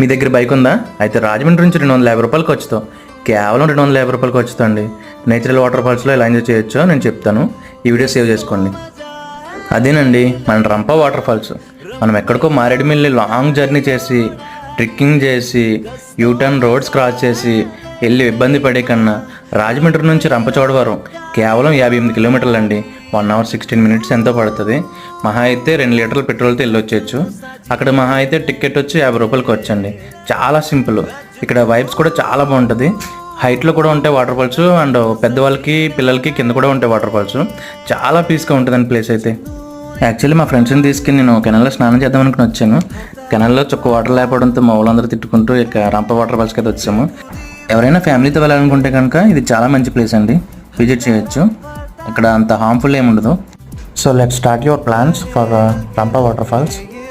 మీ దగ్గర బైక్ ఉందా? అయితే రాజమండ్రి నుంచి రెండు వందల యాభై రూపాయలు ఖర్చుతో. కేవలం రెండు వందల యాభై రూపాయలు ఖర్చుతో అండి. నేచురల్ వాటర్ ఫాల్స్లో ఎలా ఎంజాయ్ చేయొచ్చో నేను చెప్తాను. ఈ వీడియో సేవ్ చేసుకోండి. అదేనండి మన రంప వాటర్ ఫాల్స్. మనం ఎక్కడికో మారేడుమిల్లి లాంగ్ జర్నీ చేసి ట్రెక్కింగ్ చేసి యూటర్న్ రోడ్స్ క్రాస్ చేసి వెళ్ళి ఇబ్బంది పడే కన్నా రాజమండ్రి నుంచి రంపచోడవరం కేవలం యాభై ఎనిమిది కిలోమీటర్లు అండి వన్ అవర్ సిక్స్టీన్ మినిట్స్ ఎంతో పడుతుంది. మహా అయితే రెండు లీటర్ల పెట్రోల్తో వెళ్ళొచ్చేయచ్చు. అక్కడ మహా అయితే టికెట్ వచ్చి యాభై రూపాయలు వచ్చండి. చాలా సింపుల్. ఇక్కడ వైబ్స్ కూడా చాలా బాగుంటుంది. హైట్లో కూడా ఉంటాయి వాటర్ ఫాల్స్ అండ్ పెద్దవాళ్ళకి పిల్లలకి కింద కూడా ఉంటాయి వాటర్ ఫాల్స్. చాలా పీస్గా ఉంటుందండి ప్లేస్ అయితే. యాక్చువల్లీ మా ఫ్రెండ్స్ని తీసుకుని నేను కెనాల్లో స్నానం చేద్దాం అనుకుని వచ్చాను. కెనాల్లో చుక్క వాటర్ లేకపోవడంతో మా వాళ్ళందరూ తిట్టుకుంటూ ఇక రంప వాటర్ ఫాల్స్కి అయితే వచ్చాము. ఎవరైనా ఫ్యామిలీతో వెళ్ళాలనుకుంటే కనుక ఇది చాలా మంచి ప్లేస్ అండి. విజిట్ చేయొచ్చు. ఇక్కడ అంత హార్మ్ఫుల్ ఏమి ఉండదు. So let start your plans for Rampa water falls